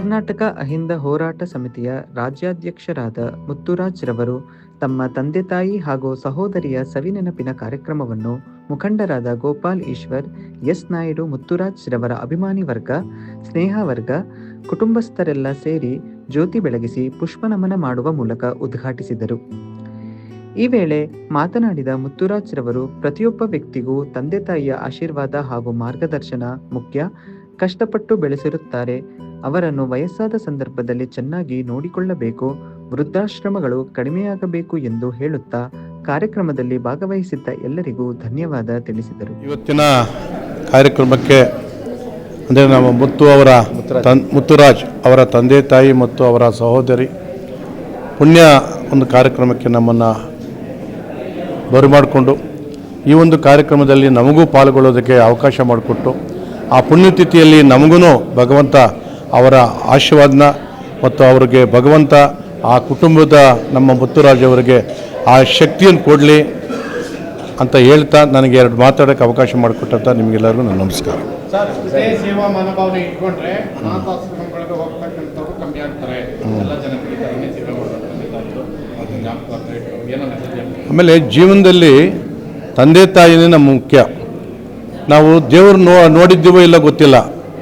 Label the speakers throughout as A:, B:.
A: ಕರ್ನಾಟಕ ಅಹಿಂದ ಹೋರಾಟ ಸಮಿತಿಯ ರಾಜ್ಯಾಧ್ಯಕ್ಷರಾದ ಮುತ್ತುರಾಜ್ ರವರು ತಮ್ಮ ತಂದೆ ತಾಯಿ ಹಾಗೂ ಸಹೋದರಿಯ ಸವಿನೆನಪಿನ ಕಾರ್ಯಕ್ರಮವನ್ನು ಮುಖಂಡರಾದ ಗೋಪಾಲ್ ಈಶ್ವರ್, ಎಸ್ ನಾಯ್ಡು, ಮುತ್ತುರಾಜ್ ರವರ ಅಭಿಮಾನಿ ವರ್ಗ, ಸ್ನೇಹ ವರ್ಗ, ಕುಟುಂಬಸ್ಥರೆಲ್ಲ ಸೇರಿ ಜ್ಯೋತಿ ಬೆಳಗಿಸಿ ಪುಷ್ಪನಮನ ಮಾಡುವ ಮೂಲಕ ಉದ್ಘಾಟಿಸಿದರು. ಈ ವೇಳೆ ಮಾತನಾಡಿದ ಮುತ್ತುರಾಜ್ ರವರು, ಪ್ರತಿಯೊಬ್ಬ ವ್ಯಕ್ತಿಗೂ ತಂದೆ ತಾಯಿಯ ಆಶೀರ್ವಾದ ಹಾಗೂ ಮಾರ್ಗದರ್ಶನ ಮುಖ್ಯ. ಕಷ್ಟಪಟ್ಟು ಬೆಳೆಸಿರುತ್ತಾರೆ ಅವರನ್ನು ವಯಸ್ಸಾದ ಸಂದರ್ಭದಲ್ಲಿ ಚೆನ್ನಾಗಿ ನೋಡಿಕೊಳ್ಳಬೇಕು, ವೃದ್ಧಾಶ್ರಮಗಳು ಕಡಿಮೆಯಾಗಬೇಕು ಎಂದು ಹೇಳುತ್ತಾ ಕಾರ್ಯಕ್ರಮದಲ್ಲಿ ಭಾಗವಹಿಸಿದ್ದ ಎಲ್ಲರಿಗೂ ಧನ್ಯವಾದ ತಿಳಿಸಿದರು.
B: ಇವತ್ತಿನ ಕಾರ್ಯಕ್ರಮಕ್ಕೆ ಅಂದರೆ ನಮ್ಮ ಮುತ್ತು ಅವರ ಮುತ್ತುರಾಜ್ ಅವರ ತಂದೆ ತಾಯಿ ಮತ್ತು ಅವರ ಸಹೋದರಿ, ಪುಣ್ಯ ಒಂದು ಕಾರ್ಯಕ್ರಮಕ್ಕೆ ನಮ್ಮನ್ನು ಬರಮಾಡಿಕೊಂಡು ಈ ಒಂದು ಕಾರ್ಯಕ್ರಮದಲ್ಲಿ ನಮಗೂ ಪಾಲ್ಗೊಳ್ಳೋದಕ್ಕೆ ಅವಕಾಶ ಮಾಡಿಕೊಟ್ಟು ಆ ಪುಣ್ಯತಿಥಿಯಲ್ಲಿ ನಮಗೂ ಭಗವಂತ ಅವರ ಆಶೀರ್ವಾದನ ಮತ್ತು ಅವರಿಗೆ ಭಗವಂತ ಆ ಕುಟುಂಬದ ನಮ್ಮ ಮುತ್ತುರಾಜ್ ಅವರಿಗೆ ಆ ಶಕ್ತಿಯನ್ನು ಕೊಡಲಿ ಅಂತ ಹೇಳ್ತಾ ನನಗೆ ಎರಡು ಮಾತಾಡೋಕ್ಕೆ ಅವಕಾಶ ಮಾಡಿಕೊಟ್ಟಂತ ನಿಮಗೆಲ್ಲರಿಗೂ ನನ್ನ ನಮಸ್ಕಾರ. ಆಮೇಲೆ ಜೀವನದಲ್ಲಿ ತಂದೆ ತಾಯಿನೇ ನಮ್ಮ ಮುಖ್ಯ. ನಾವು ದೇವರು ನೋ ನೋಡಿದ್ದೀವೋ ಇಲ್ಲ ಗೊತ್ತಿಲ್ಲ.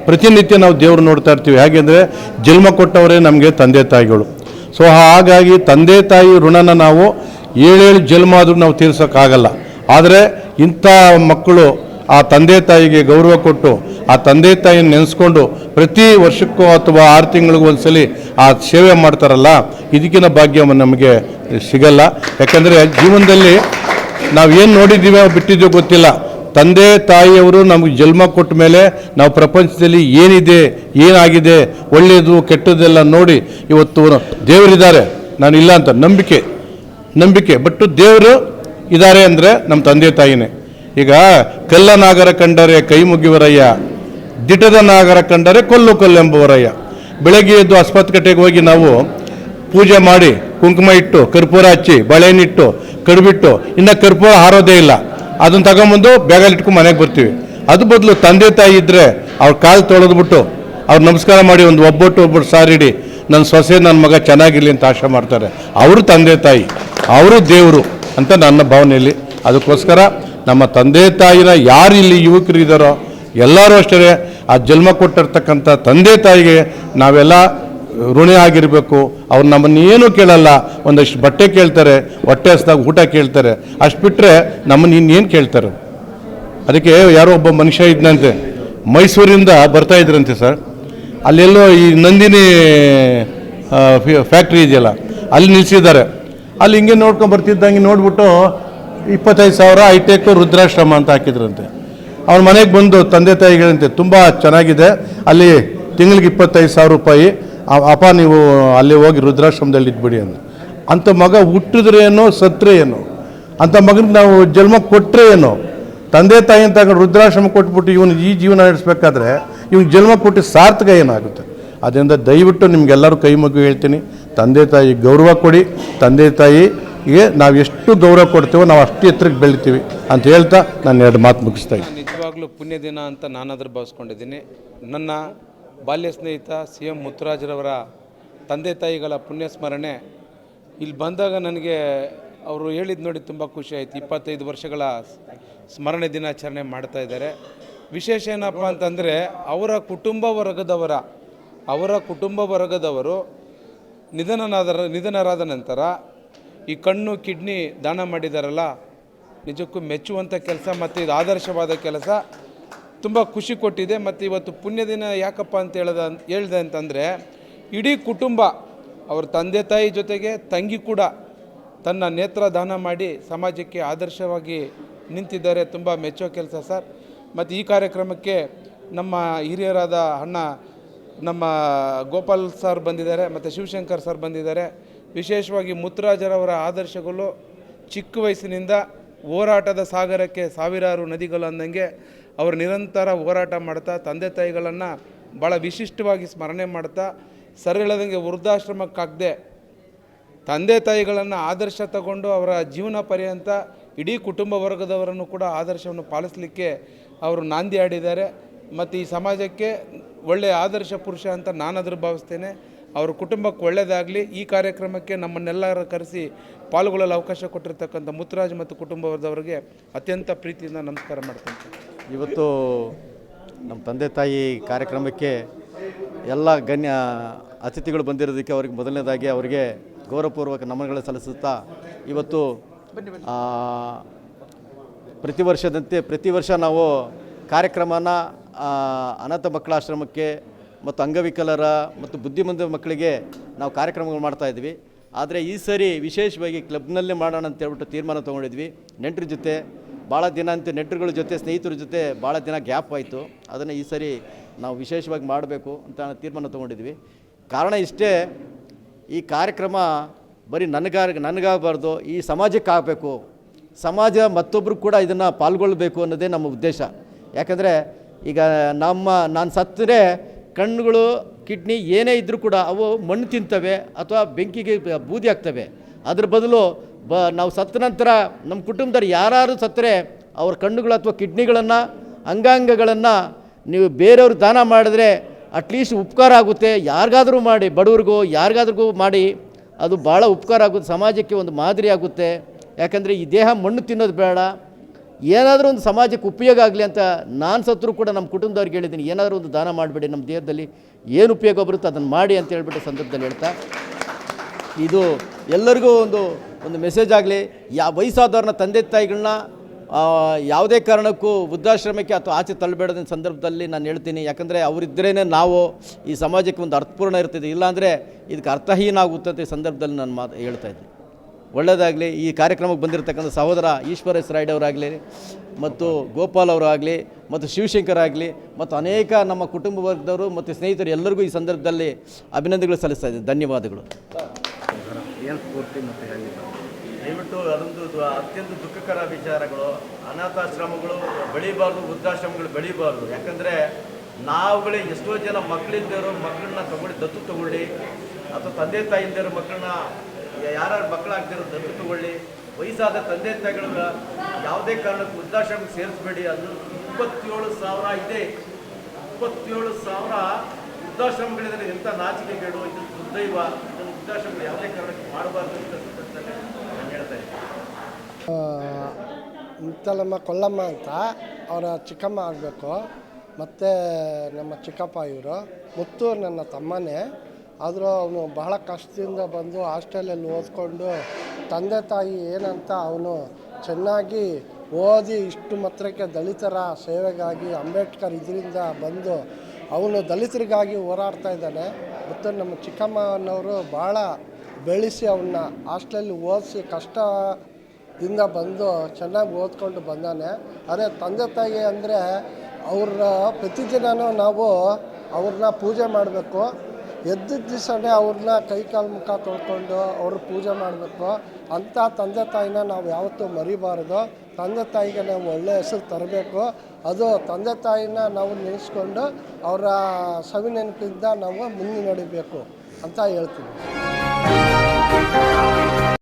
B: ಪ್ರತಿನಿತ್ಯ ನಾವು ದೇವ್ರು ನೋಡ್ತಾ ಇರ್ತೀವಿ. ಹೇಗೆಂದರೆ ಜನ್ಮ ಕೊಟ್ಟವರೇ ನಮಗೆ ತಂದೆ ತಾಯಿಗಳು. ಸೊ ಹಾಗಾಗಿ ತಂದೆ ತಾಯಿ ಋಣನ ನಾವು ಏಳೇಳು ಜನ್ಮ ಆದರೂ ನಾವು ತೀರ್ಸೋಕ್ಕಾಗಲ್ಲ. ಆದರೆ ಇಂಥ ಮಕ್ಕಳು ಆ ತಂದೆ ತಾಯಿಗೆ ಗೌರವ ಕೊಟ್ಟು, ಆ ತಂದೆ ತಾಯಿನ ನೆನೆಸ್ಕೊಂಡು ಪ್ರತಿ ವರ್ಷಕ್ಕೂ ಅಥವಾ ಆರು ತಿಂಗಳಿಗೂ ಒಂದ್ಸಲಿ ಆ ಸೇವೆ ಮಾಡ್ತಾರಲ್ಲ, ಇದಕ್ಕಿನ ಭಾಗ್ಯ ನಮಗೆ ಸಿಗಲ್ಲ. ಯಾಕಂದರೆ ಜೀವನದಲ್ಲಿ ನಾವು ಏನು ನೋಡಿದ್ದೀವೋ ಬಿಟ್ಟಿದ್ದೀವೋ ಗೊತ್ತಿಲ್ಲ. ತಂದೆ, ತಾಯಿಯವರು ನಮಗೆ ಜನ್ಮ ಕೊಟ್ಟ ಮೇಲೆ ನಾವು ಪ್ರಪಂಚದಲ್ಲಿ ಏನಿದೆ, ಏನಾಗಿದೆ, ಒಳ್ಳೆಯದು, ಕೆಟ್ಟದ್ದೆಲ್ಲ ನೋಡಿ ಇವತ್ತು ದೇವರಿದ್ದಾರೆ. ನಾನು ಇಲ್ಲ ಅಂತ ನಂಬಿಕೆ ನಂಬಿಕೆ. ಬಟ್ ದೇವರು ಇದ್ದಾರೆ ಅಂದರೆ ನಮ್ಮ ತಂದೆ, ತಾಯಿನೇ. ಈಗ ಕಲ್ಲ ನಾಗರ ಕಂಡರೆ ಕೈ ಮುಗಿವರಯ್ಯ, ದಿಟದ ನಾಗರ ಕಂಡರೆ ಕೊಲ್ಲು ಕೊಲ್ಲೆಂಬುವರಯ್ಯ. ಬೆಳಗ್ಗೆ ಎದ್ದು ಆಸ್ಪತ್ರೆಗೆ ಹೋಗಿ ನಾವು ಪೂಜೆ ಮಾಡಿ, ಕುಂಕುಮ ಇಟ್ಟು, ಕರ್ಪೂರ ಹಚ್ಚಿ ಬಳೆನಿಟ್ಟು ಕಡುಬಿಟ್ಟು, ಇನ್ನು ಕರ್ಪೂರ ಹಾರೋದೇ ಇಲ್ಲ. ಅದನ್ನು ತಗೊಂಬಂದು ಬ್ಯಾಗಲ್ಲಿ ಇಟ್ಕೊಂಡು ಮನೆಗೆ ಬರ್ತೀವಿ. ಅದು ಬದಲು ತಂದೆ ತಾಯಿ ಇದ್ದರೆ ಅವ್ರ ಕಾಲು ತೊಳೆದ್ಬಿಟ್ಟು ಅವ್ರು ನಮಸ್ಕಾರ ಮಾಡಿ ಒಂದು ಒಬ್ಬಟ್ಟು ಒಬ್ಬಟ್ಟು ಸಾರಿಡಿ ನನ್ನ ಸೊಸೆ ನನ್ನ ಮಗ ಚೆನ್ನಾಗಿರಲಿ ಅಂತ ಆಶೆ ಮಾಡ್ತಾರೆ. ಅವರು ತಂದೆ ತಾಯಿ, ಅವರು ದೇವರು ಅಂತ ನನ್ನ ಭಾವನೆಯಲ್ಲಿ. ಅದಕ್ಕೋಸ್ಕರ ನಮ್ಮ ತಂದೆ ತಾಯಿನ ಯಾರು ಇಲ್ಲಿ ಯುವಕರು ಇದ್ದಾರೋ ಎಲ್ಲರೂ ಅಷ್ಟೇ, ಆ ಜನ್ಮ ಕೊಟ್ಟಿರ್ತಕ್ಕಂಥ ತಂದೆ ತಾಯಿಗೆ ನಾವೆಲ್ಲ ಋಣಿ ಆಗಿರಬೇಕು. ಅವ್ರು ನಮ್ಮನ್ನು ಏನು ಕೇಳಲ್ಲ. ಒಂದಷ್ಟು ಬಟ್ಟೆ ಕೇಳ್ತಾರೆ, ಹೊಟ್ಟೆ ಹಸ್ದಾಗ ಊಟ ಕೇಳ್ತಾರೆ. ಅಷ್ಟು ಬಿಟ್ಟರೆ ನಮ್ಮನ್ನು ಇನ್ನೇನು ಕೇಳ್ತಾರೆ? ಅದಕ್ಕೆ ಯಾರೋ ಒಬ್ಬ ಮನುಷ್ಯ ಇದ್ದಂತೆ ಮೈಸೂರಿಂದ ಬರ್ತಾ ಇದ್ರಂತೆ ಸರ್. ಅಲ್ಲೆಲ್ಲೋ ಈ ನಂದಿನಿ ಫ್ಯಾಕ್ಟ್ರಿ ಇದೆಯಲ್ಲ, ಅಲ್ಲಿ ನಿಲ್ಲಿಸಿದ್ದಾರೆ ಅಲ್ಲಿ ಹಿಂಗೆ ನೋಡ್ಕೊಂಡು ಬರ್ತಿದ್ದಂಗೆ ನೋಡ್ಬಿಟ್ಟು ಇಪ್ಪತ್ತೈದು ಸಾವಿರ ಹೈಟೆಕ್ ರುದ್ರಾಶ್ರಮ ಅಂತ ಹಾಕಿದ್ರಂತೆ. ಅವ್ರ ಮನೆಗೆ ಬಂದು ತಂದೆ ತಾಯಿಗಳಂತೆ, ತುಂಬ ಚೆನ್ನಾಗಿದೆ. ಅಲ್ಲಿ ತಿಂಗಳಿಗೆ ಇಪ್ಪತ್ತೈದು ಸಾವಿರ ರೂಪಾಯಿ ಅಪ್ಪ, ನೀವು ಅಲ್ಲಿ ಹೋಗಿ ರುದ್ರಾಶ್ರಮದಲ್ಲಿ ಇದ್ಬಿಡಿ ಅಂತ ಅಂಥ ಮಗ ಹುಟ್ಟಿದ್ರೆ ಏನೋ ಸತ್ರೆ ಏನೋ. ಅಂಥ ಮಗನಿಗೆ ನಾವು ಜನ್ಮ ಕೊಟ್ಟರೆ ಏನೋ. ತಂದೆ ತಾಯಿ ಅಂತ ವೃದ್ಧಾಶ್ರಮ ಕೊಟ್ಬಿಟ್ಟು ಇವನು ಈ ಜೀವನ ನಡೆಸಬೇಕಾದ್ರೆ ಇವನು ಜನ್ಮ ಕೊಟ್ಟು ಸಾರ್ಥಕ ಏನಾಗುತ್ತೆ? ಅದರಿಂದ ದಯವಿಟ್ಟು ನಿಮಗೆಲ್ಲರೂ ಕೈ ಮಗು ಹೇಳ್ತೀನಿ. ತಂದೆ ತಾಯಿ ಗೌರವ ಕೊಡಿ. ತಂದೆ ತಾಯಿಗೆ ನಾವು ಎಷ್ಟು ಗೌರವ ಕೊಡ್ತೀವೋ ನಾವು ಅಷ್ಟು ಎತ್ತರಕ್ಕೆ ಬೆಳಿತೀವಿ ಅಂತ ಹೇಳ್ತಾ ನಾನು ಎರಡು ಮಾತು ಮುಗಿಸ್ತಾ ಇದ್ದೀನಿ.
C: ನಿಜವಾಗ್ಲೂ ಪುಣ್ಯ ದಿನ ಅಂತ ನಾನಾದರೂ ಭಾವಿಸ್ಕೊಂಡಿದ್ದೀನಿ. ನನ್ನ ಬಾಲ್ಯ ಸ್ನೇಹಿತ ಸಿ ಎಂ ಮುತ್ತುರಾಜರವರ ತಂದೆ ತಾಯಿಗಳ ಪುಣ್ಯ ಸ್ಮರಣೆ ಇಲ್ಲಿ ಬಂದಾಗ ನನಗೆ ಅವರು ಹೇಳಿದ್ದು ನೋಡಿ ತುಂಬ ಖುಷಿ ಆಯಿತು. ಇಪ್ಪತ್ತೈದು ವರ್ಷಗಳ ಸ್ಮರಣೆ ದಿನಾಚರಣೆ ಮಾಡ್ತಾ ಇದ್ದಾರೆ. ವಿಶೇಷ ಏನಪ್ಪ ಅಂತಂದರೆ ಅವರ ಕುಟುಂಬ ವರ್ಗದವರ, ಅವರ ಕುಟುಂಬ ವರ್ಗದವರು ನಿಧನನಾದ ನಿಧನರಾದ ನಂತರ ಈ ಕಣ್ಣು, ಕಿಡ್ನಿ ದಾನ ಮಾಡಿದಾರಲ್ಲ, ನಿಜಕ್ಕೂ ಮೆಚ್ಚುವಂಥ ಕೆಲಸ ಮತ್ತು ಇದು ಆದರ್ಶವಾದ ಕೆಲಸ. ತುಂಬ ಖುಷಿ ಕೊಟ್ಟಿದೆ. ಮತ್ತು ಇವತ್ತು ಪುಣ್ಯ ದಿನ ಯಾಕಪ್ಪ ಅಂತ ಹೇಳ್ದ ಹೇಳ್ದೆ ಅಂತಂದರೆ, ಇಡೀ ಕುಟುಂಬ, ಅವ್ರ ತಂದೆ ತಾಯಿ ಜೊತೆಗೆ ತಂಗಿ ಕೂಡ ತನ್ನ ನೇತ್ರ ದಾನ ಮಾಡಿ ಸಮಾಜಕ್ಕೆ ಆದರ್ಶವಾಗಿ ನಿಂತಿದ್ದಾರೆ. ತುಂಬ ಮೆಚ್ಚೋ ಕೆಲಸ ಸರ್. ಮತ್ತು ಈ ಕಾರ್ಯಕ್ರಮಕ್ಕೆ ನಮ್ಮ ಹಿರಿಯರಾದ ಅಣ್ಣ, ನಮ್ಮ ಗೋಪಾಲ್ ಸರ್ ಬಂದಿದ್ದಾರೆ, ಮತ್ತು ಶಿವಶಂಕರ್ ಸರ್ ಬಂದಿದ್ದಾರೆ. ವಿಶೇಷವಾಗಿ ಮುತ್ತುರಾಜರವರ ಆದರ್ಶಗಳು ಚಿಕ್ಕ ವಯಸ್ಸಿನಿಂದ ಹೋರಾಟದ ಸಾಗರಕ್ಕೆ ಸಾವಿರಾರು ನದಿಗಳು ಅಂದಂಗೆ ಅವರು ನಿರಂತರ ಹೋರಾಟ ಮಾಡ್ತಾ, ತಂದೆ ತಾಯಿಗಳನ್ನು ಭಾಳ ವಿಶಿಷ್ಟವಾಗಿ ಸ್ಮರಣೆ ಮಾಡ್ತಾ ಸರ್ ಹೇಳೋದಂಗೆ ವೃದ್ಧಾಶ್ರಮಕ್ಕಾಗದೆ ತಂದೆ ತಾಯಿಗಳನ್ನು ಆದರ್ಶ ತಗೊಂಡು ಅವರ ಜೀವನ ಪರ್ಯಂತ ಇಡೀ ಕುಟುಂಬ ವರ್ಗದವರನ್ನು ಕೂಡ ಆದರ್ಶವನ್ನು ಪಾಲಿಸಲಿಕ್ಕೆ ಅವರು ನಾಂದಿ ಆಡಿದ್ದಾರೆ ಮತ್ತು ಈ ಸಮಾಜಕ್ಕೆ ಒಳ್ಳೆಯ ಆದರ್ಶ ಪುರುಷ ಅಂತ ನಾನಾದರೂ ಭಾವಿಸ್ತೇನೆ. ಅವ್ರ ಕುಟುಂಬಕ್ಕೆ ಒಳ್ಳೆಯದಾಗಲಿ ಈ ಕಾರ್ಯಕ್ರಮಕ್ಕೆ ನಮ್ಮನ್ನೆಲ್ಲರ ಕರೆಸಿ ಪಾಲ್ಗೊಳ್ಳಲು ಅವಕಾಶ ಕೊಟ್ಟಿರ್ತಕ್ಕಂಥ ಮುತ್ತುರಾಜ್ ಮತ್ತು ಕುಟುಂಬದವರಿಗೆ ಅತ್ಯಂತ ಪ್ರೀತಿಯಿಂದ ನಮಸ್ಕಾರ ಮಾಡ್ತೀನಿ.
D: ಇವತ್ತು ನಮ್ಮ ತಂದೆ ತಾಯಿ ಕಾರ್ಯಕ್ರಮಕ್ಕೆ ಎಲ್ಲ ಗಣ್ಯ ಅತಿಥಿಗಳು ಬಂದಿರೋದಕ್ಕೆ ಅವ್ರಿಗೆ ಮೊದಲನೇದಾಗಿ ಅವರಿಗೆ ಗೌರವಪೂರ್ವಕ ನಮನಗಳು ಸಲ್ಲಿಸುತ್ತಾ ಇವತ್ತು ಪ್ರತಿ ವರ್ಷದಂತೆ ಪ್ರತಿ ವರ್ಷ ನಾವು ಕಾರ್ಯಕ್ರಮನ ಅನಾಥ ಮಕ್ಕಳ ಆಶ್ರಮಕ್ಕೆ ಮತ್ತು ಅಂಗವಿಕಲರ ಮತ್ತು ಬುದ್ಧಿಮಂದ ಮಕ್ಕಳಿಗೆ ನಾವು ಕಾರ್ಯಕ್ರಮಗಳು ಮಾಡ್ತಾ ಇದ್ವಿ. ಆದರೆ ಈ ಸರಿ ವಿಶೇಷವಾಗಿ ಕ್ಲಬ್ನಲ್ಲೇ ಮಾಡೋಣ ಅಂತ ಹೇಳ್ಬಿಟ್ಟು ತೀರ್ಮಾನ ತೊಗೊಂಡಿದ್ವಿ. ನೆಂಟರ ಜೊತೆ ಭಾಳ ದಿನ ಅಂತ ನೆಂಟರುಗಳ ಜೊತೆ, ಸ್ನೇಹಿತರ ಜೊತೆ ಭಾಳ ದಿನ ಗ್ಯಾಪ್ ಆಯಿತು. ಅದನ್ನು ಈ ಸರಿ ನಾವು ವಿಶೇಷವಾಗಿ ಮಾಡಬೇಕು ಅಂತ ತೀರ್ಮಾನ ತೊಗೊಂಡಿದ್ವಿ. ಕಾರಣ ಇಷ್ಟೇ, ಈ ಕಾರ್ಯಕ್ರಮ ಬರೀ ನನಗಾರ, ನನಗಾಗಬಾರ್ದು, ಈ ಸಮಾಜಕ್ಕೆ ಆಗಬೇಕು ಸಮಾಜ ಮತ್ತೊಬ್ಬರು ಕೂಡ ಇದನ್ನು ಪಾಲ್ಗೊಳ್ಬೇಕು ಅನ್ನೋದೇ ನಮ್ಮ ಉದ್ದೇಶ. ಯಾಕಂದರೆ ಈಗ ನಮ್ಮ, ನಾನು ಸತ್ತರೆ ಕಣ್ಣುಗಳು, ಕಿಡ್ನಿ ಏನೇ ಇದ್ದರೂ ಕೂಡ ಅವು ಮಣ್ಣು ತಿಂತವೆ ಅಥವಾ ಬೆಂಕಿಗೆ ಬೂದಿ ಆಗ್ತವೆ ಅದ್ರ ಬದಲು ಬ, ನಾವು ಸತ್ತ ನಂತರ ನಮ್ಮ ಕುಟುಂಬದವ್ರು ಯಾರು ಸತ್ತರೆ ಅವ್ರ ಕಣ್ಣುಗಳು ಅಥವಾ ಕಿಡ್ನಿಗಳನ್ನು, ಅಂಗಾಂಗಗಳನ್ನು ನೀವು ಬೇರೆಯವ್ರು ದಾನ ಮಾಡಿದ್ರೆ ಅಟ್ಲೀಸ್ಟ್ ಉಪಕಾರ ಆಗುತ್ತೆ. ಯಾರಿಗಾದರೂ ಮಾಡಿ, ಬಡವ್ರಿಗೂ, ಯಾರಿಗಾದ್ರಿಗೂ ಮಾಡಿ, ಅದು ಭಾಳ ಉಪಕಾರ ಆಗುತ್ತೆ. ಸಮಾಜಕ್ಕೆ ಒಂದು ಮಾದರಿ ಆಗುತ್ತೆ. ಯಾಕಂದರೆ ಈ ದೇಹ ಮಣ್ಣು ತಿನ್ನೋದು ಬೇಡ. ಏನಾದರೂ ಒಂದು ಸಮಾಜಕ್ಕೆ ಉಪಯೋಗ ಆಗಲಿ ಅಂತ ನಾನು ಸತ್ರು ಕೂಡ ನಮ್ಮ ಕುಟುಂಬದವ್ರಿಗೆ ಹೇಳಿದ್ದೀನಿ. ಏನಾದರೂ ಒಂದು ದಾನ ಮಾಡಿಬಿಡಿ ನಮ್ಮ ದೇಹದಲ್ಲಿ. ಏನು ಉಪಯೋಗ ಬರುತ್ತೋ ಅದನ್ನು ಮಾಡಿ ಅಂತ ಹೇಳ್ಬಿಟ್ಟು ಸಂದರ್ಭದಲ್ಲಿ ಹೇಳ್ತಾ. ಇದು ಎಲ್ಲರಿಗೂ ಒಂದು ಒಂದು ಮೆಸೇಜ್ ಆಗಲಿ, ಯಾ ವಯಸ್ಸಾದವ್ರನ್ನ ತಂದೆ ತಾಯಿಗಳನ್ನ ಯಾವುದೇ ಕಾರಣಕ್ಕೂ ವೃದ್ಧಾಶ್ರಮಕ್ಕೆ ಅಥವಾ ಆಚೆ ತಳ್ಳಬೇಡದ ಸಂದರ್ಭದಲ್ಲಿ ನಾನು ಹೇಳ್ತೀನಿ. ಯಾಕಂದರೆ ಅವರಿದ್ದರೇ ನಾವು ಈ ಸಮಾಜಕ್ಕೆ ಒಂದು ಅರ್ಥಪೂರ್ಣ ಇರ್ತದೆ ಇಲ್ಲಾಂದರೆ ಇದಕ್ಕೆ ಅರ್ಥಹೀನ ಆಗುತ್ತೆ ಅಂತ ಈ ಸಂದರ್ಭದಲ್ಲಿ ನಾನು ಮಾತು, ಹೇಳ್ತಾ ಇದ್ದೀನಿ. ಒಳ್ಳೆಯದಾಗಲಿ ಈ ಕಾರ್ಯಕ್ರಮಕ್ಕೆ ಬಂದಿರತಕ್ಕಂಥ ಸಹೋದರ ಈಶ್ವರ ಎಸ್ ರಾಯ್ಡ್ ಅವರಾಗಲಿ ಮತ್ತು ಗೋಪಾಲ್ ಅವರಾಗಲಿ ಮತ್ತು ಶಿವಶಂಕರ್ ಆಗಲಿ ಮತ್ತು ಅನೇಕ ನಮ್ಮ ಕುಟುಂಬ ವರ್ಗದವರು ಮತ್ತು ಸ್ನೇಹಿತರು ಎಲ್ಲರಿಗೂ ಈ ಸಂದರ್ಭದಲ್ಲಿ ಅಭಿನಂದನೆಗಳು ಸಲ್ಲಿಸ್ತಾ ಇದ್ದೀನಿ. ಧನ್ಯವಾದಗಳು.
E: ದಯವಿಟ್ಟು ಅದೊಂದು ಅತ್ಯಂತ ದುಃಖಕರ ವಿಚಾರಗಳು, ಅನಾಥಾಶ್ರಮಗಳು ಬೆಳಿಬಾರ್ದು, ವೃದ್ಧಾಶ್ರಮಗಳು ಬೆಳಿಬಾರ್ದು. ಯಾಕಂದರೆ ನಾವುಗಳೇ ಎಷ್ಟೋ ಜನ ಮಕ್ಕಳಿದ್ದರು ಮಕ್ಕಳನ್ನ ತಗೊಳ್ಳಿ, ದತ್ತು ತಗೊಳ್ಳಿ, ಅಥವಾ ತಂದೆ ತಾಯಿಂದರು ಮಕ್ಕಳನ್ನ, ಯಾರ್ಯಾರು ಮಕ್ಕಳಾಗ್ದಿರೋ ದತ್ತು ತಗೊಳ್ಳಿ, ವಯಸ್ಸಾದ ತಂದೆ ತಾಯಿಗಳನ್ನ ಯಾವುದೇ ಕಾರಣಕ್ಕೂ ವೃದ್ಧಾಶ್ರಮಕ್ಕೆ ಸೇರಿಸ್ಬೇಡಿ. ಅದು ಇಪ್ಪತ್ತೇಳು ಸಾವಿರ ಇದೆ. ಇಪ್ಪತ್ತೇಳು ಸಾವಿರ ವೃದ್ಧಾಶ್ರಮಗಳಿದ್ರೆ ಎಂಥ ನಾಚಿಕೆಗೇಡು ಇದು ದುರ್ದೈವ ಇದನ್ನು ವೃದ್ಧಾಶ್ರಮಗಳು ಯಾವುದೇ ಕಾರಣಕ್ಕೆ ಮಾಡಬಾರ್ದು ಅಂತ
F: ಮುತ್ತಲಮ್ಮ ಕೊಲ್ಲಮ್ಮ ಅಂತ ಅವರ ಚಿಕ್ಕಮ್ಮ ಆಗಬೇಕು. ಮತ್ತು ನಮ್ಮ ಚಿಕ್ಕಪ್ಪ ಇವರು. ಮುತ್ತು ನನ್ನ ತಮ್ಮನೇ. ಆದರೂ ಅವನು ಬಹಳ ಕಷ್ಟದಿಂದ ಬಂದು ಹಾಸ್ಟೆಲಲ್ಲಿ ಓದ್ಕೊಂಡು ತಂದೆ ತಾಯಿ ಏನಂತ ಅವನು ಚೆನ್ನಾಗಿ ಓದಿ ಇಷ್ಟು ಮಾತ್ರಕ್ಕೆ ದಲಿತರ ಸೇವೆಗಾಗಿ ಅಂಬೇಡ್ಕರ್ ಇದರಿಂದ ಬಂದು ಅವನು ದಲಿತರಿಗಾಗಿ ಹೋರಾಡ್ತಾ ಇದ್ದಾನೆ. ಮತ್ತು ನಮ್ಮ ಚಿಕ್ಕಮ್ಮನವರು ಭಾಳ ಬೆಳೆಸಿ ಅವನ್ನ ಹಾಸ್ಟೆಲಲ್ಲಿ ಓದಿಸಿ ಕಷ್ಟ ದಿಂದ ಬಂದು ಚೆನ್ನಾಗಿ ಓದ್ಕೊಂಡು ಬಂದಾನೆ. ಅದೇ ತಂದೆ ತಾಯಿ ಅಂದರೆ ಅವ್ರ ಪ್ರತಿದಿನನೂ ನಾವು ಅವ್ರನ್ನ ಪೂಜೆ ಮಾಡಬೇಕು. ಎದ್ದಿದ್ದ ದಿವಸನೇ ಅವ್ರನ್ನ ಕೈ ಕಾಲು ಮುಖ ತೊಳ್ಕೊಂಡು ಅವ್ರ ಪೂಜೆ ಮಾಡಬೇಕು. ಅಂಥ ತಂದೆ ತಾಯಿನ ನಾವು ಯಾವತ್ತೂ ಮರಿಬಾರ್ದು. ತಂದೆ ತಾಯಿಗೆ ನಾವು ಒಳ್ಳೆಯ ಹೆಸರು ತರಬೇಕು. ಅದು ತಂದೆ ತಾಯಿನ ನಾವು ನೆನೆಸ್ಕೊಂಡು ಅವರ ಸವಿ ನೆನಪಿಂದ ನಾವು ಮುಂದೆ ನಡಿಬೇಕು ಅಂತ ಹೇಳ್ತೀವಿ